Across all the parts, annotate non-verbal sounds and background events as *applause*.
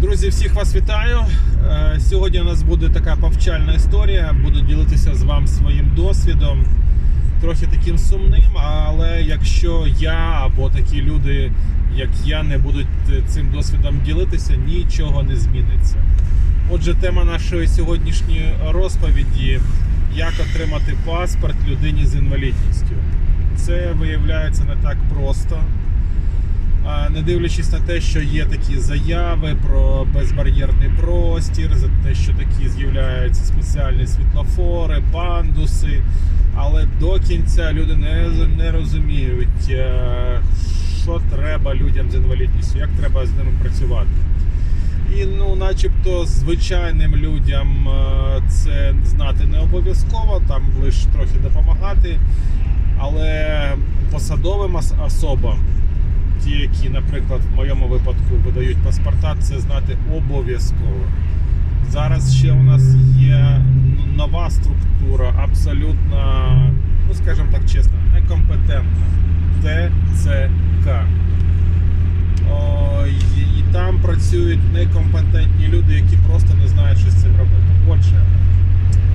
Друзі, всіх вас вітаю. Е, Сьогодні у нас буде така повчальна історія. Буду ділитися з вами своїм досвідом. Трохи таким сумним, але якщо я або такі люди, як я, не будуть цим досвідом ділитися, нічого не зміниться. Отже, тема нашої сьогоднішньої розповіді як отримати паспорт людині з інвалідністю. Це виявляється не так просто. Не дивлячись на те, що є такі заяви про безбар'єрний простір, за те, що такі з'являються спеціальні світлофори, пандуси, але до кінця люди не, не розуміють, е, що треба людям з інвалідністю, як треба з ними працювати. І ну, начебто, звичайним людям е, це знати не обов'язково, там лише трохи допомагати. Але посадовим особам, ті, які, наприклад, в моєму випадку видають паспорта, це знати обов'язково. Зараз ще у нас є нова структура, абсолютно, ну скажімо так чесно, некомпетентна. ТЦК. О, і, і там працюють некомпетентні люди, які просто не знають, що з цим робити. Отже,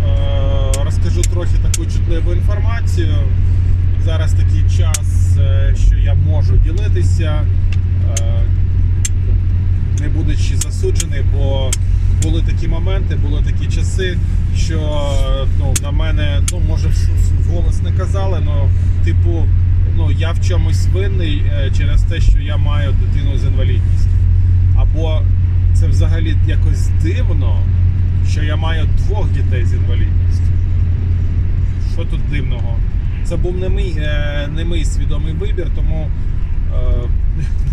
е, розкажу трохи таку чутливу інформацію. Зараз такий час, можу е, не будучи засуджений, бо були такі моменти, були такі часи, що ну, на мене, ну може вголос не казали, але типу, ну я в чомусь винний е, через те, що я маю дитину з інвалідністю. Або це взагалі якось дивно, що я маю двох дітей з інвалідністю. Що тут дивного? Це був не мій, е, не мій свідомий вибір, тому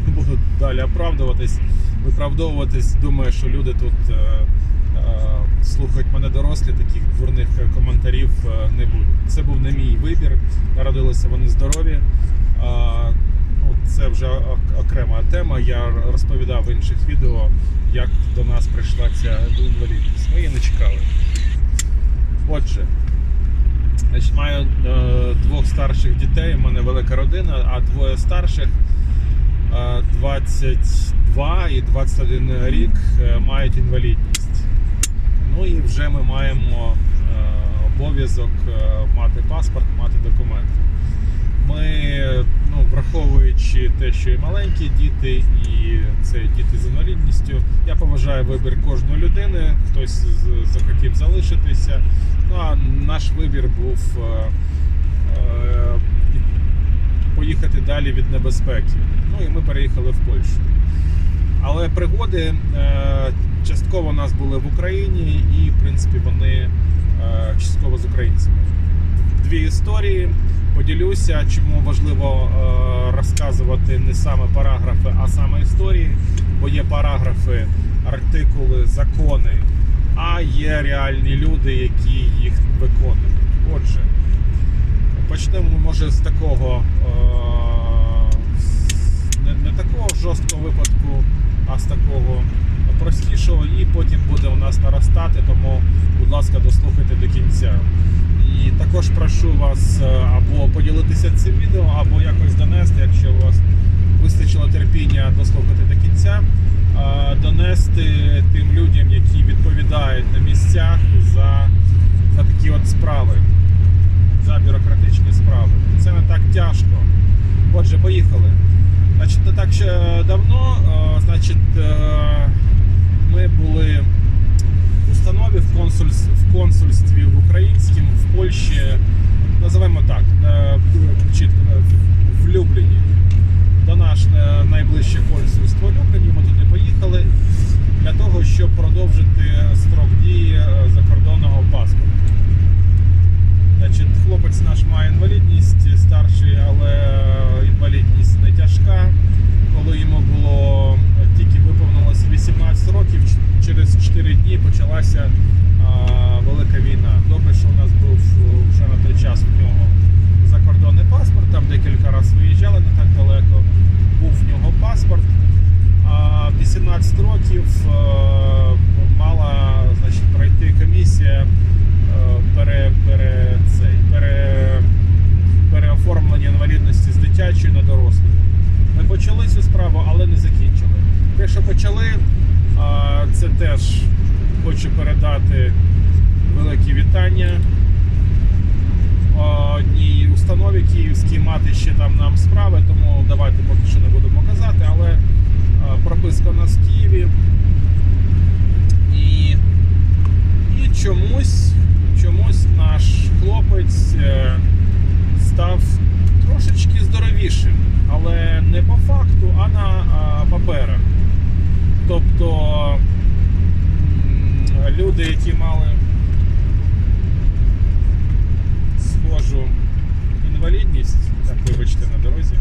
не *laughs* буду далі оправдуватись, виправдовуватись. Думаю, що люди тут е, е, слухають мене дорослі, таких дурних коментарів е, не будуть. Це був не мій вибір. Народилися вони здорові. Ну, це вже окрема тема. Я розповідав в інших відео, як до нас прийшла ця інвалідність. Ми її не чекали. Отже, Значить, маю е, двох старших дітей, у мене велика родина, а двоє старших 22 і 21 рік е, мають інвалідність. Ну і вже ми маємо е, обов'язок е, мати паспорт, мати документи. Ми, ну, враховуючи те, що і маленькі діти, і це діти з інвалідністю, я поважаю вибір кожної людини. Хтось захотів залишитися. Ну а наш вибір був е, е, поїхати далі від небезпеки. Ну і ми переїхали в Польщу. Але пригоди е, частково у нас були в Україні, і в принципі вони е, частково з українцями. Дві історії поділюся, чому важливо е, розказувати не саме параграфи, а саме історії, бо є параграфи, артикули, закони, а є реальні люди, які їх виконують. Отже, почнемо може з такого е, не, такого жорсткого випадку, а з такого простішого, і потім буде у нас наростати, тому, будь ласка, дослухайте до кінця. І також прошу вас е, або поділитися цим відео, або якось донести, якщо у вас вистачило терпіння дослухати до кінця, е, донести тим людям, які відповідають на місцях за, за такі от справи, за бюрократичні справи. Це не так тяжко. Отже, поїхали. Значить, не так ще давно, е, значить, е, ми були в установі в консульстві в українському в Польщі, називаємо так, е, чітко, е, в- в Любліні. До наш е, найближче консульство в Любліні. Ми туди поїхали для того, щоб продовжити строк дії е, закордонного паспорту. Значить, хлопець наш має інвалідність старший, але е, інвалідність не тяжка. Коли йому було е, тільки виповнилося 18 років, ч- через 4 дні почалася а, велика війна. Добре, що у нас був е, вже на той час в нього закордонний паспорт, там декілька разів виїжджали не так далеко. Був в нього паспорт. А 18 років е, мала значить, пройти комісія е, пере, пере, цей, пере, переоформлення інвалідності з дитячої на дорослу. Ми почали цю справу, але не закінчили. Те, що почали, а, Також хочу передати великі вітання одній установі київській мати ще там нам справи, тому давайте поки що не будемо казати, але е, прописка у нас в Києві. І, і чомусь, чомусь наш хлопець е, став трошечки здоровішим, але не по факту, а на а, паперах. Тобто м, люди, які мали схожу інвалідність, так вибачте на дорозі,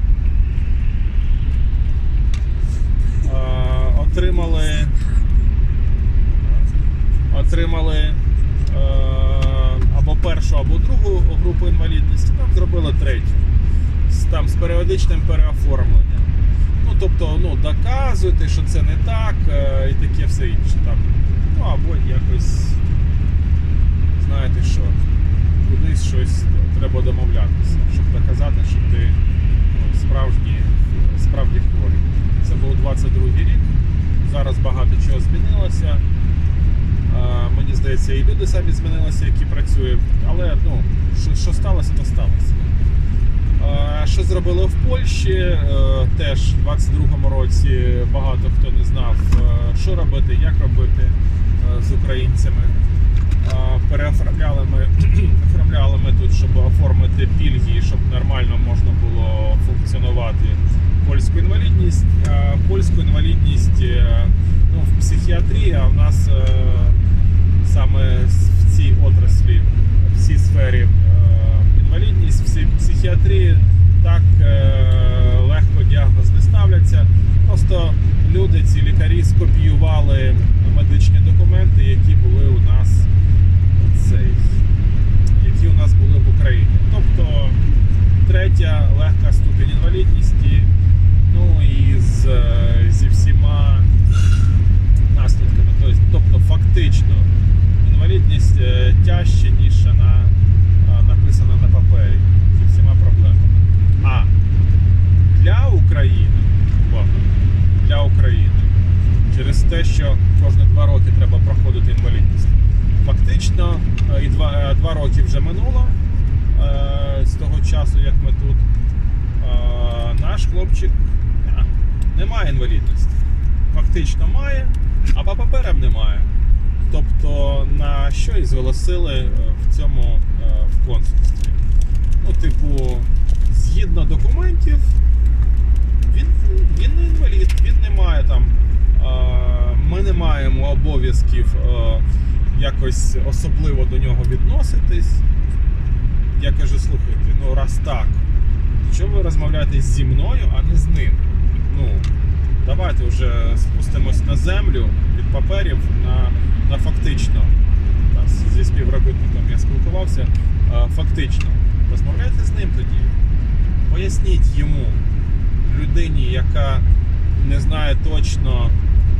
отримали отримали е, або першу, або другу групу інвалідності, там зробили третю. Там з періодичним переоформленням. Ну, тобто, ну, доказуйте, що це не так, е, і таке все інше. Там. Ну, або якось, знаєте що, кудись щось треба домовлятися, щоб доказати, що ти ну, справді хворий. Це був 22 рік. Зараз багато чого змінилося. Мені здається, і люди самі змінилися, які працюють. Але ну, що, що сталося, то сталося. Що зробили в Польщі? Е, Теж в 22-му році багато хто не знав, е, що робити, як робити з українцями. Е, Переоформляли *clears throat* ми, тут, щоб оформити пільги, щоб нормально можна було функціонувати польську інвалідність. Е, Польську інвалідність е, ну, в психіатрії, а в нас е, саме в цій отраслі, в цій сфері е, інвалідність, в психіатрії так е, легко діагноз не ставляться. Просто люди, ці лікарі, скопіювали медичні документи, які були у нас цей, які у нас були в Україні. Тобто третя легка ступінь інвалідності, ну і з, е, зі всіма наслідками. Тобто, тобто фактично інвалідність е, тяжче, ніж вона е, написана на папері зі всіма проблемами. А для України, увага, для України, через те, що кожні два роки треба проходити інвалідність. Фактично, е, і два, е, два роки вже минуло е, з того часу, як ми тут. Е, Наш хлопчик е, не має інвалідності. Фактично має, а по паперам немає. Тобто на що і зголосили е, в цьому е, в консульстві. Ну, типу, згідно документів, він, він не інвалід, він не має там. е, Ми не маємо обов'язків якось особливо до нього відноситись. Я кажу, слухайте, ну раз так, чого ви розмовляєте зі мною, а не з ним? Ну, давайте вже спустимось на землю від паперів на, на фактично. Зі співробітником я спілкувався. е, Фактично. Розмовляйте з ним тоді. Поясніть йому, людині, яка не знає точно,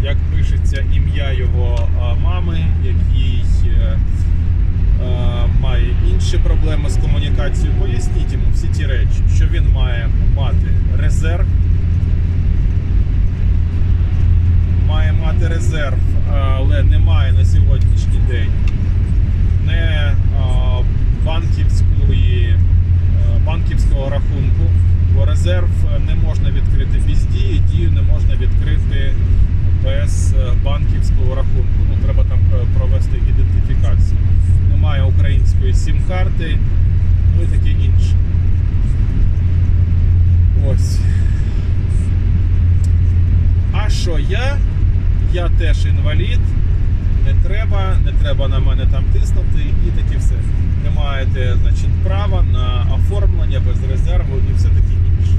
як пишеться ім'я його е, мами, який е, має інші проблеми з комунікацією. Поясніть йому всі ті речі, що він має мати резерв має мати резерв, але немає на сьогоднішній день не банківської, е, банківського рахунку, бо резерв не можна відкрити без дії, дію не можна відкрити без е, банківського рахунку. Ну, треба там е, провести ідентифікацію. Немає української сім-карти, ну і таке інше. Ось. А що я? Я теж інвалід. Не треба, не треба на мене там тиснути і таке все. Не маєте значить, права на оформлення без резерву і все таке інше.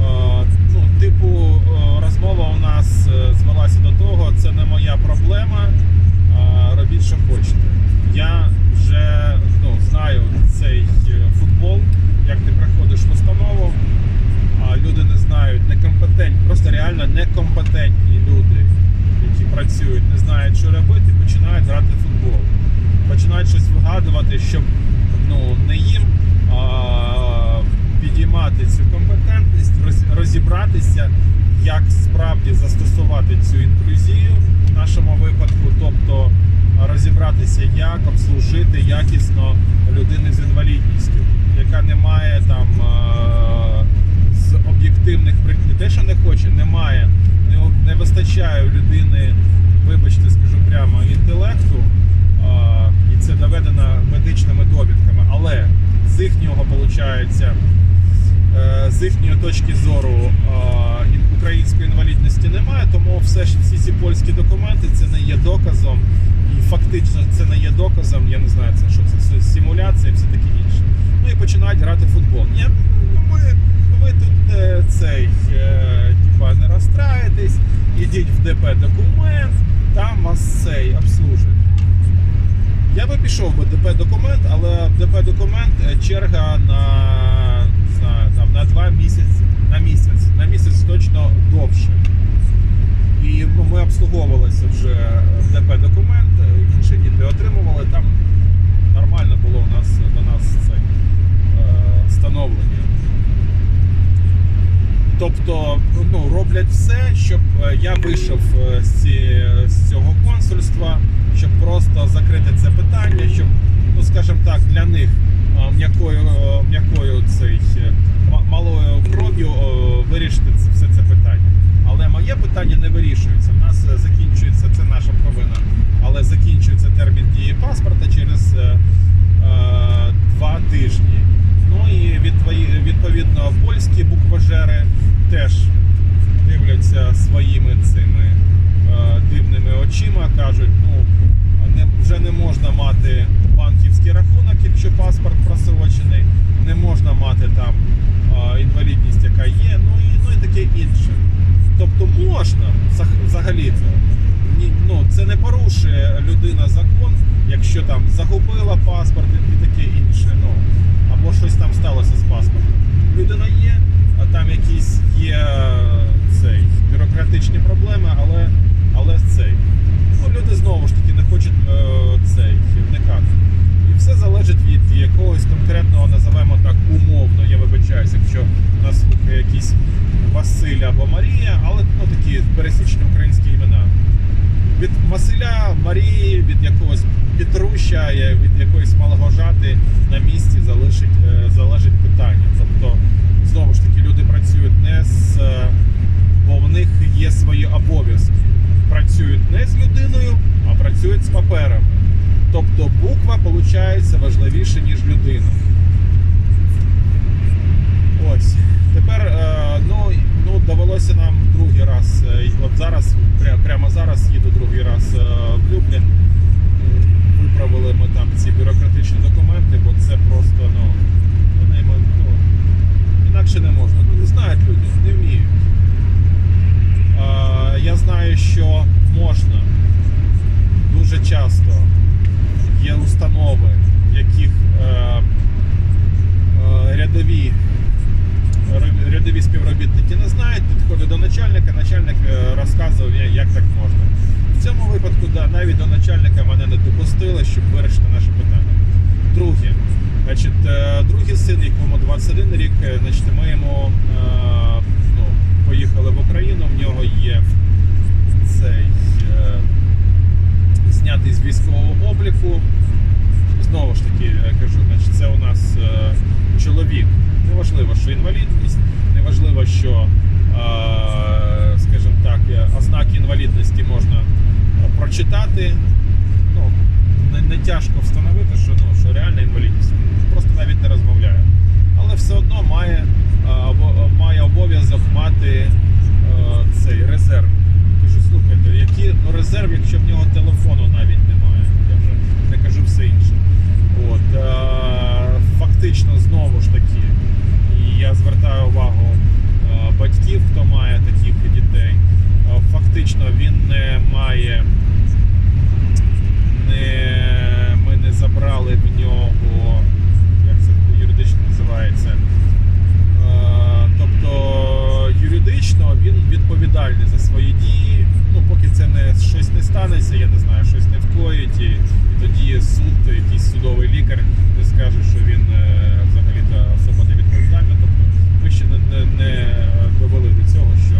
Е, ну, типу, е, розмова у нас е, звелася до того, це не моя проблема. Робіть, що хочете. Я вже ну, знаю цей футбол, як ти приходиш в установу, люди не знають, некомпетентні, просто реально некомпетентні люди, які працюють, не знають, що робити, починають грати в футбол. Починають щось вигадувати, щоб ну, не їм а, підіймати цю компетентність, роз- розібратися, як справді застосувати цю інклюзію в нашому випадку, тобто розібратися, як обслужити якісно людини з інвалідністю, яка не має там е, з об'єктивних причин, не те, що не хоче, немає, не, не вистачає у людини, вибачте, скажу прямо, інтелекту, а, і це доведено медичними довідками. Але з їхнього виходить, з їхньої точки зору а, ін- інвалідності немає, тому все ж всі ці польські документи це не є доказом. І фактично це не є доказом, я не знаю, це що це, симуляція і все таке інше. Ну і починають грати в футбол. Ні, ну, ви, ви тут е, цей, е, типа, не розстраєтесь, ідіть в ДП документ, там вас цей обслужать. Я би пішов би ДП документ, але ДП документ е, черга на, не знаю, там, на два місяці, на місяць, на місяць точно довше. І ну, ми обслуговувалися вже ДП документ, інші діти отримували. Там нормально було у нас до нас це е, встановлення. Тобто ну, роблять все, щоб е, я вийшов е, з, ці, з цього консульства, щоб просто закрити це питання, щоб, ну скажімо так, для них е, м'якою, м'якою цей, малою кров'ю вирішити це- все це питання. Але моє питання не вирішується. У нас е, закінчується, це наша провина, але закінчується термін дії паспорта через е, е, два тижні. Ну і відпові- відповідно польські букважери теж дивляться своїми цими е, дивними очима, кажуть, ну не, вже не можна мати банківський рахунок, якщо паспорт просрочений, не можна мати там е, інвалідність, яка є, ну і, ну і таке інше. Тобто можна взаг- взагалі-то. Ні, ну, це не порушує людина закон, якщо там загубила паспорт і таке інше. Ну, або щось там сталося з паспортом. Людина є, а там якісь є цей, бюрократичні проблеми, але, але цей. Ну, люди знову ж таки не хочуть е, цей вникати. І все залежить від якогось конкретного, називаємо так, умовно. Я вибачаюся, якщо нас слухає якийсь Василь або Марія, але ну, такі пересічні українські імена. Від Василя, Марії, від якогось Петруща, від якоїсь малогожати на місці залишить, е, залежить питання. Тобто, знову ж таки, люди працюють не з. е, бо в них є свої обов'язки. Працюють не з людиною, а працюють з паперами. Тобто буква виходить важливіше, ніж людина. Ось. Тепер е, ну, довелося нам другий раз. е, От зараз, пря- прямо зараз їду другий раз е, в Люблін. Виправили ми там ці бюрократичні документи, бо це просто, ну, ну, не, мо- ну інакше не можна. Ну, не знають люди, не вміють. Е, я знаю, що можна дуже часто є установи, в яких е, е, рядові, р- рядові співробітники не знають, підходять до начальника, начальник е, розказував, я- як так можна. В цьому випадку, да, навіть до начальника мене не допустили, щоб вирішити наше питання. Друге, значить, е, другий син, якому 21 рік, е, значить, ми йому е, ну, поїхали в Україну, в нього є цей знятий з військового обліку. Знову ж таки, я кажу, значить, це у нас чоловік. Неважливо, що інвалідність, неважливо, що, скажімо так, ознаки інвалідності можна прочитати. Ну, не, не тяжко встановити, що, ну, що реальна інвалідність. Просто навіть не розмовляє. Але все одно має, а, має обов'язок мати а, цей резерв. Кажу, слухайте, який ну, резерв, якщо в нього телефону навіть немає. Я вже не кажу все інше. От, е, фактично, знову ж таки, і я звертаю увагу е, батьків, хто має таких дітей. Е, фактично він не має. Не, ми не забрали в нього, як це юридично називається. Е, Тобто юридично він відповідальний за свої дії. Ну, поки це не щось не станеться, я не знаю, щось не вкоїть, і, і тоді суд, якийсь судовий лікар не скаже, що він е, взагалі-то особа не відповідальна. Тобто ми ще не, не, не довели до цього, що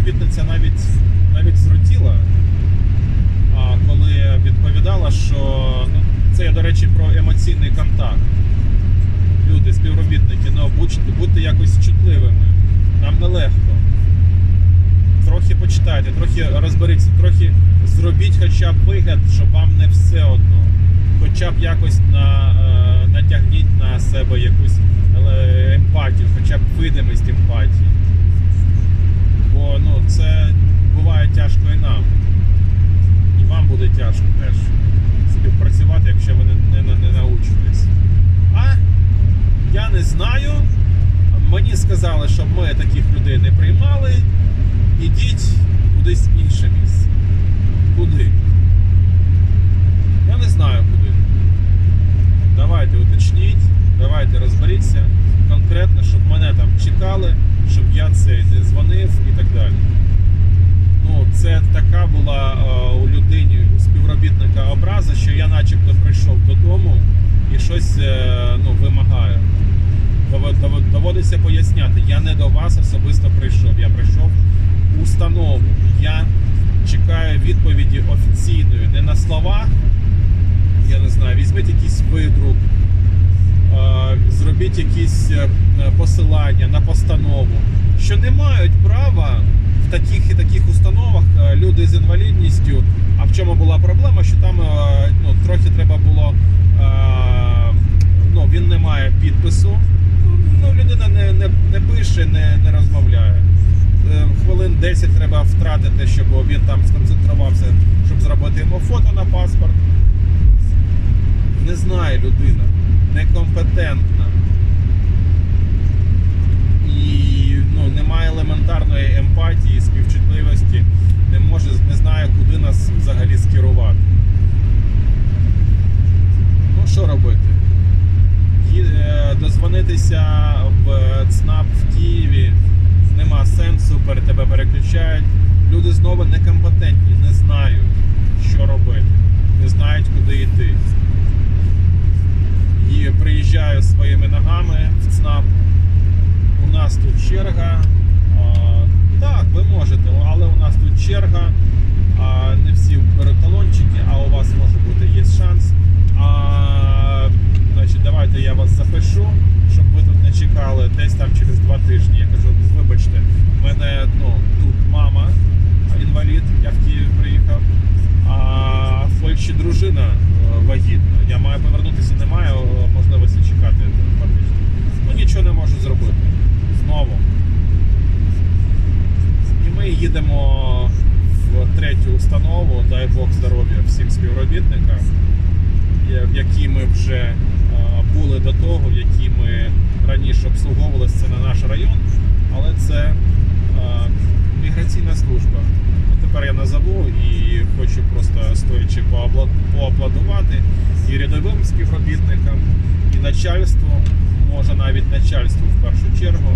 співробітниця навіть навіть зрутіла, а коли відповідала, що ну, це я, до речі, про емоційний контакт. Люди, співробітники, ну будьте, будьте якось чутливими. Нам нелегко. Трохи почитайте, трохи розберіться, трохи зробіть хоча б вигляд, щоб вам не все одно. Хоча б якось на, е, натягніть на себе якусь е, емпатію, хоча б видимість емпатії. Бо ну, це буває тяжко і нам. І вам буде тяжко теж співпрацювати, якщо ви не, не, не научитесь. А я не знаю. Мені сказали, щоб ми таких людей не приймали. Ідіть кудись інше місце. Куди? Я не знаю куди. Давайте уточніть, давайте розберіться конкретно, щоб мене там чекали, щоб я це не дзвонив і так далі. Ну, це така була е, у людині, у співробітника образа, що я начебто прийшов додому і щось е, ну, вимагаю. Дово- дово- Доводиться поясняти, я не до вас особисто прийшов. Я прийшов в установу. Я чекаю відповіді офіційної, не на словах. Я не знаю, візьміть якийсь видрук, зробіть якісь е, посилання на постанову, що не мають права в таких і таких установах е, люди з інвалідністю. А в чому була проблема? Що там е, ну, трохи треба було. е, Ну, він не має підпису. Ну, людина не, не, не пише, не, не розмовляє. Е, Хвилин 10 треба втратити, щоб він там сконцентрувався, щоб зробити йому фото на паспорт. Не знає людина, некомпетентна. І ну, немає елементарної емпатії, співчутливості, не може, не знає, куди нас взагалі скерувати. Ну, що робити? Е, Дозвонитися в ЦНАП в Києві нема сенсу, перед тебе переключають. Люди знову некомпетентні, не знають, що робити, не знають, куди йти. І приїжджаю своїми ногами в ЦНАП. У нас тут черга. Так, ви можете, але у нас тут черга. А, не всі беруть талончики, а у вас може бути є шанс. А, значить, давайте я вас запишу, щоб ви тут не чекали десь там через два тижні. Я кажу, вибачте, в мене ну, тут мама інвалід, я в Київ приїхав, а в Польщі дружина е, вагітна. Я маю повернутися, не маю е, можливості чекати два тижні. Ну нічого не можу зробити. Знову. І ми їдемо в третю установу, дай Бог здоров'я всім співробітникам, є- в якій ми вже е, були до того, в якій ми раніше обслуговувалися, це не наш район, але це е, міграційна служба. Тепер я назову і хочу просто стоячи поаплодувати і рядовим співробітникам, і начальству, може навіть начальству в першу чергу,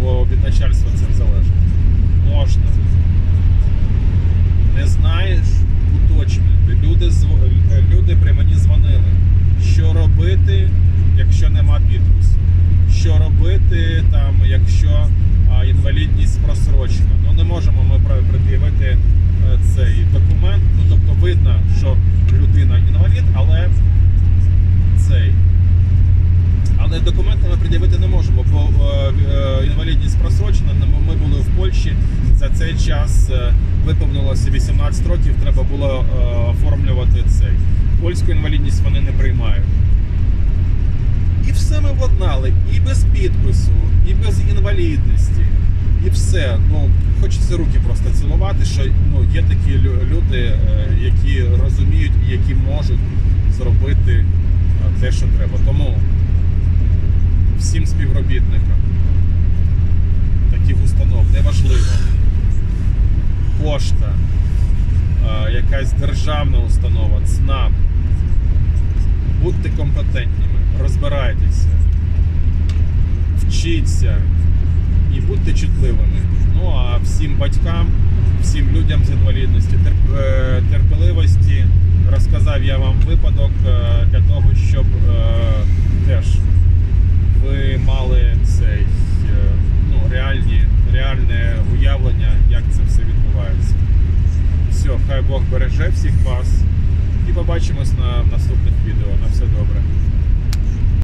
бо від начальства це залежить. Можна. Не знаєш, уточнюйте. Люди, люди при мені дзвонили. Що робити, якщо нема підпису? Що робити, там, якщо інвалідність просрочена? Ну не можемо ми пред'явити е, цей документ. Ну тобто видно, що людина інвалід, але цей. Але документи ми пред'явити не можемо, бо е, е, інвалідність просрочена. Ми- були в Польщі. За цей час виповнилося 18 років. Треба було оформлювати цей. Польську інвалідність вони не приймають. Владнали. І без підпису, і без інвалідності. І все. Ну, хочеться руки просто цілувати, що ну, є такі люди, е, які розуміють і які можуть зробити е, те, що треба. Тому всім співробітникам таких установ неважливо. Пошта, е, якась державна установа, ЦНАП. Будьте компетентними, розбирайтеся, вчіться і будьте чутливими. Ну а всім батькам, всім людям з інвалідності, е, терпеливості розказав я вам випадок е, для того, щоб е, теж ви мали цей ну, реальні, реальне уявлення, як це все відбувається. Все, хай Бог береже всіх вас і побачимось на наступних відео. На все добре.